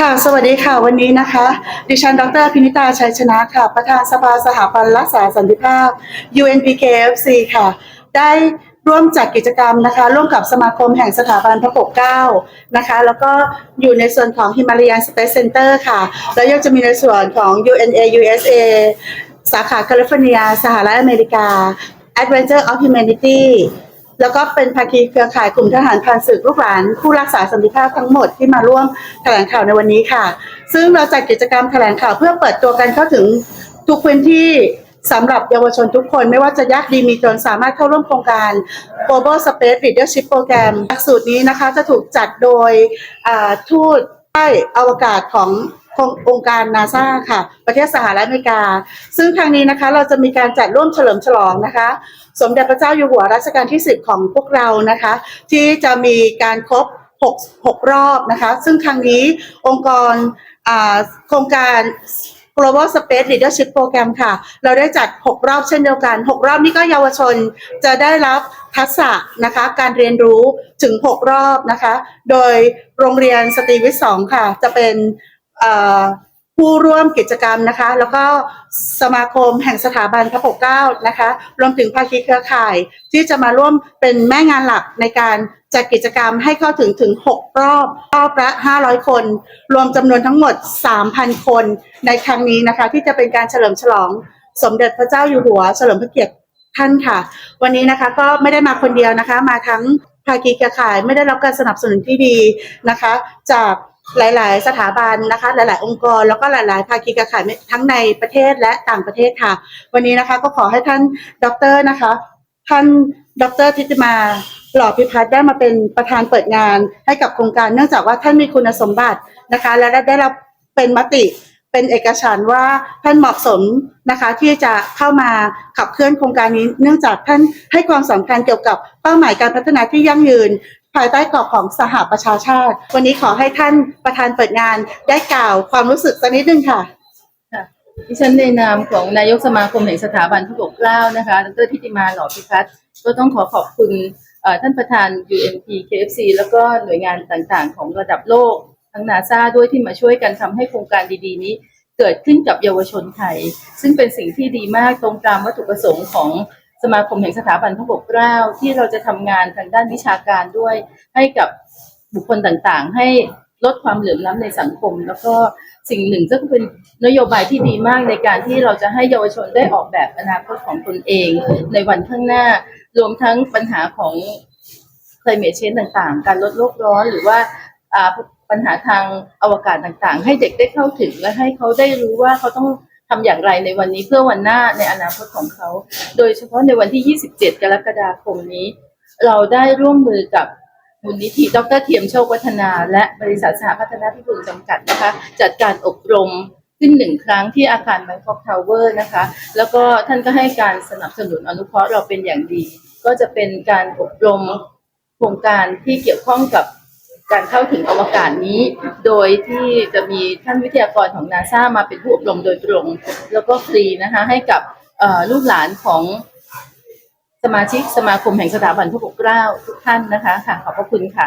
ค่ะ สวัสดีค่ะ วันนี้นะคะ ดิฉัน ดรพินิตา ชัยชนะค่ะ ประธานสภาสหพันธ์รักษาสันติภาพ UNPKFC ค่ะ ได้ร่วมจัดกิจกรรมนะคะ ร่วมกับสมาคมแห่งสถาบันพระปกเก้านะคะ แล้วก็อยู่ในส่วนของ Himalayan Space Center ค่ะ แล้วยังจะมีในส่วนของ UNA USA สาขาแคลิฟอร์เนีย สหรัฐอเมริกา Adventure of Humanity แล้วก็เป็นภาคีเครือข่ายกลุ่มทหารพรานศึกลูกหลานผู้รักษาสันติภาพทั้งหมดที่มาร่วมแถลงข่าวในวันนี้ค่ะ ซึ่งเราจัดกิจกรรมแถลงข่าวเพื่อเปิดตัวกันเข้าถึงทุกพื้นที่สำหรับเยาวชนทุกคนไม่ว่าจะยากดีมีจนสามารถเข้าร่วมโครงการ Global Space Leadership Program หลักสูตรนี้นะคะจะถูกจัดโดยทูตใต้อวกาศของ องค์การนาซาค่ะ ประเทศสหรัฐอเมริกา ซึ่งครั้งนี้นะคะเราจะมีการจัดร่วมเฉลิมฉลองนะคะ สมเด็จพระเจ้าอยู่หัวรัชกาลที่ 10 ของพวกเรานะคะ ที่จะมีการครบ6 6รอบนะคะ ซึ่งครั้งนี้องค์กรโครงการ Global Space Leadership Program ค่ะ เราได้จัด 6 รอบเช่นเดียวกัน 6 รอบนี้ก็เยาวชนจะได้รับทักษะนะคะการเรียนรู้ถึง 6 รอบนะคะ โดยโรงเรียนสตรีวิทย์2ค่ะ จะเป็น ผู้ร่วมกิจกรรมนะคะ แล้วก็สมาคมแห่งสถาบันพระปกเกล้านะคะ รวมถึงภาคีเครือข่าย ที่จะมาร่วมเป็นแม่งานหลักในการจัดกิจกรรมให้เข้าถึงถึง 6 รอบรอบละ500 คน รวมจำนวนทั้งหมด 3,000 คนในครั้งนี้นะคะ ที่จะเป็นการเฉลิมฉลองสมเด็จพระเจ้าอยู่หัว เฉลิมพระเกียรติท่านค่ะ วันนี้นะคะก็ไม่ได้มาคนเดียวนะคะ มาทั้งภาคีเครือข่าย ไม่ได้รับการสนับสนุนที่ดีนะคะ จาก หลาย ๆ สถาบันนะคะ หลาย ๆ องค์กร แล้วก็หลาย ๆ ภาคีเครือข่ายทั้งในประเทศและต่างประเทศค่ะ วันนี้นะคะก็ขอให้ท่านดอกเตอรนะคะ ท่านดรทิติมาหล่อพิพัฒน์ได้มาเป็นประธานเปิดงานให้กับโครงการ เนื่องจากว่าท่านมีคุณสมบัตินะคะ และได้รับเป็นมติเป็นเอกฉันท์ว่าท่านเหมาะสมนะคะที่จะเข้ามาขับเคลื่อนโครงการนี้ เนื่องจากท่านให้ความสำคัญเกี่ยวกับเป้าหมายการพัฒนาที่ยั่งยืน ภายใต้กรอบของสหประชาชาติ วันนี้ขอให้ท่านประธานเปิดงานได้กล่าวความรู้สึกสักนิดนึงค่ะค่ะดิฉันในนามของนายกสมาคมแห่งสถาบันพระปกเกล้านะคะดรทิติมาหล่อพิพัฒน์ก็ต้องขอขอบคุณท่านประธาน UNP KFC แล้วก็หน่วยงานต่างๆ ของระดับโลก ทั้งนาซาด้วยที่มาช่วยกันทำให้โครงการดีๆ นี้เกิดขึ้นกับเยาวชนไทย ซึ่งเป็นสิ่งที่ดีมากตรงตามวัตถุประสงค์ของ สมาคมแห่งสถาบันพระปกเกล้าที่เราจะทำงานทางด้านวิชาการด้วย ให้กับบุคคลต่างๆ ให้ลดความเหลื่อมล้ำในสังคม แล้วก็สิ่งหนึ่งก็เป็นนโยบายที่ดีมากในการที่เราจะให้เยาวชนได้ออกแบบอนาคตของตนเองในวันข้างหน้า รวมทั้งปัญหาของ climate change ต่างๆ การลดโลกร้อนหรือว่าอ่าปัญหาทางอวกาศต่างๆ ให้เด็กได้เข้าถึงและให้เขาได้รู้ว่าเขาต้อง ทำอย่างไรในวันนี้เพื่อวันหน้าในอนาคตของเขา โดยเฉพาะในวันที่ 27 กรกฎาคมนี้ เราได้ร่วมมือกับมูลนิธิดรเทียมโชควัฒนา และบริษัทสหพัฒนาพิบูลจำกัดนะคะ จัดการอบรมขึ้นหนึ่งครั้งที่อาคาร Bangkok Tower นะคะ แล้วก็ท่านก็ให้การสนับสนุนอนุเคราะห์เราเป็นอย่างดี ก็จะเป็นการอบรมโครงการที่เกี่ยวข้องกับ การเข้าถึงอวกาศนี้ โดยที่จะมีท่านวิทยากรของนาซามาเป็นผู้อบรมโดยตรง แล้วก็ฟรีนะคะให้กับลูกหลานของสมาชิกสมาคมแห่งสถาบันพระปกเกล้าทุกท่านนะคะค่ะขอบพระคุณค่ะ